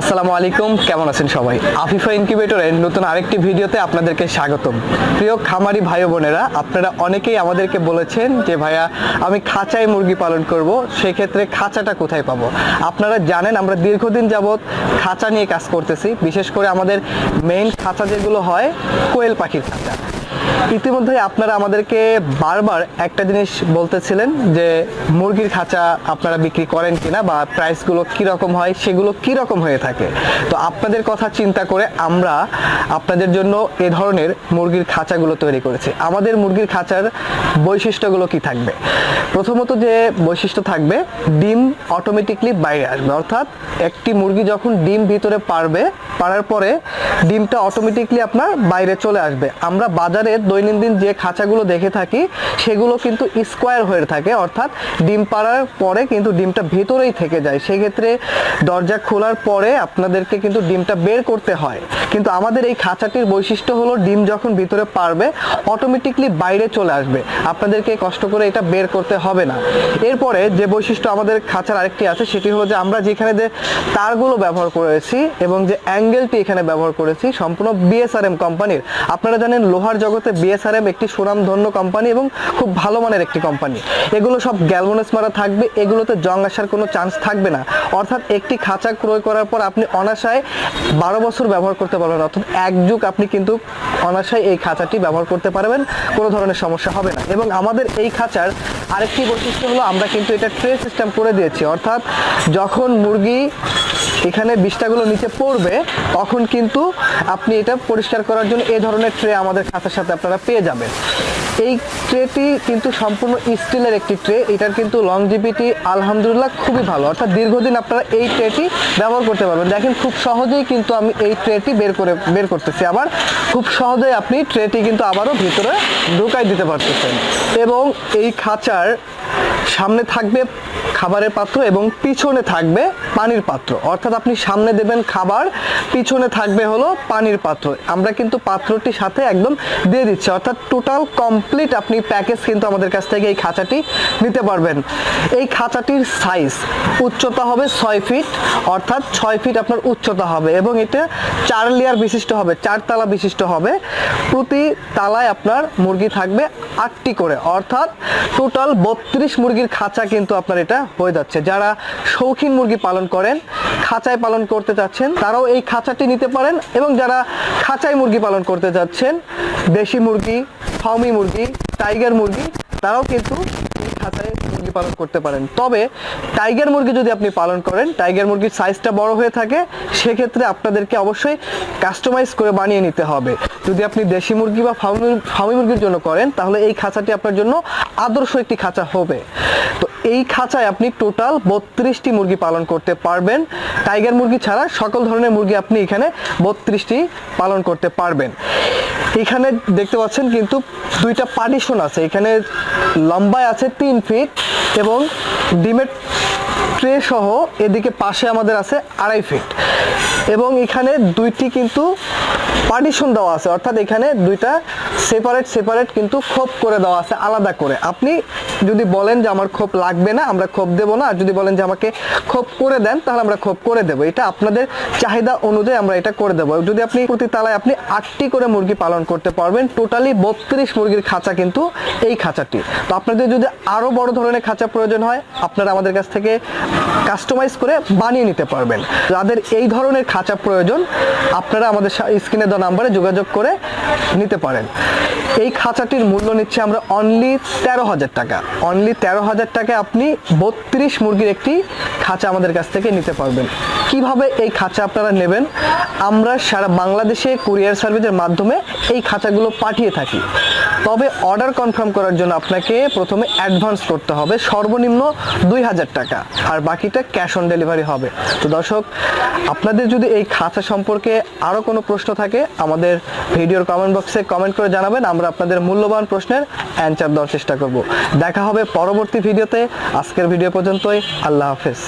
আসসালামু আলাইকুম, কেমন আছেন সবাই? আফিফা ইনকিউবেটরের নতুন আরেকটি ভিডিওতে আপনাদেরকে স্বাগতম। প্রিয় খামারি ভাই বোনেরা, আপনারা অনেকেই আমাদেরকে বলেছেন যে, ভাইয়া, আমি খাঁচায় মুরগি পালন করব, সেক্ষেত্রে খাঁচাটা কোথায় পাবো? আপনারা জানেন, আমরা দীর্ঘদিন যাবৎ খাঁচা নিয়ে কাজ করতেছি। বিশেষ করে আমাদের মেইন খাঁচা যেগুলো হয়, কোয়েল পাখির খাঁচা। ইতিমধ্যে আপনারা আমাদেরকে বারবার একটা জিনিস বলতেছিলেন যে মুরগির খাঁচা আপনারা বিক্রি করেন কিনা বা প্রাইসগুলো কীরকম হয়, সেগুলো কীরকম হয়ে থাকে। তো আপনাদের কথা চিন্তা করে আমরা আপনাদের জন্য এ ধরনের মুরগির খাঁচাগুলো তৈরি করেছি। আমাদের মুরগির খাঁচার বৈশিষ্ট্যগুলো কি থাকবে? প্রথমত যে বৈশিষ্ট্য থাকবে, ডিম অটোমেটিকলি বাইরে আসবে। অর্থাৎ একটি মুরগি যখন ডিম ভিতরে পারবে, পারার পরে ডিমটা অটোমেটিকলি আপনার বাইরে চলে আসবে। আমরা বাজারে দৈনন্দিন যে খাঁচাগুলো দেখে থাকি, সেগুলো কিন্তু স্কোয়ার হয়ে থাকে। অর্থাৎ ডিম পাড়ার পরে কিন্তু ডিমটা ভেতরেই থেকে যায়। সেক্ষেত্রে দরজা খোলার পরে আপনাদেরকে কিন্তু ডিমটা বের করতে হয়। কিন্তু আমাদের এই খাঁচাটির বৈশিষ্ট্য হলো, ডিম যখন ভিতরে পারবে অটোমেটিকলি বাইরে চলে আসবে। আপনাদেরকে কষ্ট করে এটা বের করতে হবে না। এরপরে যে বৈশিষ্ট্য আমাদের খাঁচার আরেকটি আছে, সেটি হলো যে আমরা যেখানে যে তারগুলো ব্যবহার করেছি এবং যে অ্যাঙ্গেলটি এখানে ব্যবহার করেছি, সম্পূর্ণ বিএসআরএম কোম্পানির, আপনারা জানেন লোহার জগতে বিএসআরএম একটি সুনামধন্য কোম্পানি এবং খুব ভালো মানের একটি কোম্পানি এগুলো সব গ্যালমোনেস মারা থাকবে, এগুলোতে জং আসার কোনো চান্স থাকবে না। অর্থাৎ একটি খাঁচা ক্রয় করার পর আপনি অনাশায় বারো বছর ব্যবহার করতে পারবেন, অর্থাৎ এক যুগ আপনি কিন্তু অনাশায় এই খাঁচাটি ব্যবহার করতে পারবেন, কোনো ধরনের সমস্যা হবে না। এবং আমাদের এই খাঁচার আরেকটি বৈশিষ্ট্য হলো, আমরা কিন্তু এটা ট্রে সিস্টেম করে দিয়েছি। অর্থাৎ যখন মুরগি এখানে বিষ্ঠাগুলো নিচে পড়বে, তখন কিন্তু আপনি এটা পরিষ্কার করার জন্য এই ধরনের ট্রে আমাদের খাতার সাথে আপনারা পেয়ে যাবেন। এই ট্রেটি কিন্তু সম্পূর্ণ স্টিলের একটি ট্রে এটার কিন্তু লং লংজিভিটি আলহামদুলিল্লাহ খুবই ভালো। অর্থাৎ দীর্ঘদিন আপনারা এই ট্রেটি ব্যবহার করতে পারবেন। দেখেন খুব সহজেই কিন্তু আমি এই ট্রেটি বের করে, বের করতেছি আবার। খুব সহজেই আপনি ট্রেটি কিন্তু আবারও ভিতরে ঢুকাই দিতে পারতেছেন। এবং এই খাঁচার সামনে থাকবে খাবারের পাত্র এবং পিছনে থাকবে পানির পাত্র। অর্থাৎ আপনি সামনে দেবেন খাবার, পিছনে থাকবে হলো পানির পাত্র। আমরা কিন্তু পাত্রটির সাথে একদম দিয়ে দিচ্ছি। অর্থাৎ টোটাল কমপ্লিট আপনি প্যাকেজ কিন্তু আমাদের কাছ থেকে এই খাঁচাটি নিতে পারবেন। এই খাঁচাটির সাইজ উচ্চতা হবে ছয় ফিট অর্থাৎ ছয় ফিট আপনার উচ্চতা হবে এবং এটা চার লেয়ার বিশিষ্ট হবে, চার তালা বিশিষ্ট হবে। প্রতি তালায় আপনার মুরগি থাকবে আটটি করে, অর্থাৎ টোটাল বত্রিশ মুরগির খাঁচা কিন্তু আপনার এটা হয়ে যাচ্ছে। যারা শৌখিন মুরগি পালন করেন, খাঁচায় পালন করতে চাচ্ছেন তারাও এই খাঁচাটি নিতে পারেন এবং যারা খাঁচায় মুরগি পালন করতে যাচ্ছেন, দেশি মুরগি, ফাউমি মুরগি, টাইগার মুরগি, তারাও কিন্তু খাঁচায় মুরগি পালন করতে পারেন। তবে টাইগার মুরগি যদি আপনি পালন করেন, টাইগার মুরগির সাইজটা বড় হয়ে থাকে, সেক্ষেত্রে আপনাদেরকে অবশ্যই কাস্টমাইজ করে বানিয়ে নিতে হবে। যদি আপনি দেশি মুরগি বা ফার্মি ফার্মি মুরগির জন্য করেন, তাহলে এই খাঁচাটি আপনার জন্য আদর্শ একটি খাঁচা হবে। তো এই খাঁচায় আপনি টোটাল বত্রিশটি মুরগি পালন করতে পারবেন। টাইগার মুরগি ছাড়া সকল ধরনের মুরগি আপনি এখানে বত্রিশটি পালন করতে পারবেন। এখানে দেখতে পাচ্ছেন কিন্তু দুইটা পার্টিশন আছে। এখানে লম্বায় আছে তিন ফিট এবং ডিমের ট্রে সহ এদিকে পাশে আমাদের আছে আড়াই ফিট এবং এখানে দুইটি কিন্তু পার্টিশন দেওয়া আছে। অর্থাৎ এখানে দুইটা সেপারেট সেপারেট কিন্তু খোপ করে দেওয়া আছে, আলাদা করে। আপনি যদি বলেন যে আমার খোপ লাগবে না, আমরা খোপ দেবো না। আর যদি বলেন যে আমাকে খোপ করে দেন, তাহলে আমরা খোপ করে দেবো। এটা আপনাদের চাহিদা অনুযায়ী আমরা এটা করে দেবো। যদি আপনি প্রতি তালায় আপনি আটটি করে মুরগি পালন করতে পারবেন, টোটালি বত্রিশ মুরগির খাঁচা কিন্তু এই খাঁচাটি। তো আপনাদের যদি আরও বড় ধরনের খাঁচা প্রয়োজন হয়, আপনারা আমাদের কাছ থেকে কাস্টমাইজ করে বানিয়ে নিতে পারবেন। যাদের এই ধরনের খাঁচা প্রয়োজন, আপনারা আমাদের স্ক্রিনে দেওয়া নাম্বারে যোগাযোগ করে নিতে পারেন। এই খাঁচাটির মূল্য নিচ্ছে আমরা অনলি তেরো হাজার টাকা। অনলি তেরো হাজার টাকায় আপনি বত্রিশ মুরগির একটি খাঁচা আমাদের কাছ থেকে নিতে পারবেন। কীভাবে এই খাঁচা আপনারা নেবেন? আমরা সারা বাংলাদেশে কুরিয়ার সার্ভিসের মাধ্যমে এই খাঁচাগুলো পাঠিয়ে থাকি। তবে অর্ডার কনফার্ম করার জন্য আপনাকে প্রথমে অ্যাডভান্স করতে হবে, সর্বনিম্ন দুই হাজার টাকা। আর বাকিটা ক্যাশ অন ডেলিভারি হবে। তো দর্শক, আপনাদের যদি এই খাঁচা সম্পর্কে আরও কোনো প্রশ্ন থাকে, আমাদের ভিডিওর কমেন্ট বক্সে কমেন্ট করে জানাবেন। আমরা আপনাদের মূল্যবান প্রশ্নের অ্যান্সার দেওয়ার চেষ্টা করব। দেখা হবে পরবর্তী ভিডিওতে। আজকের ভিডিও পর্যন্তই। আল্লাহ হাফেজ।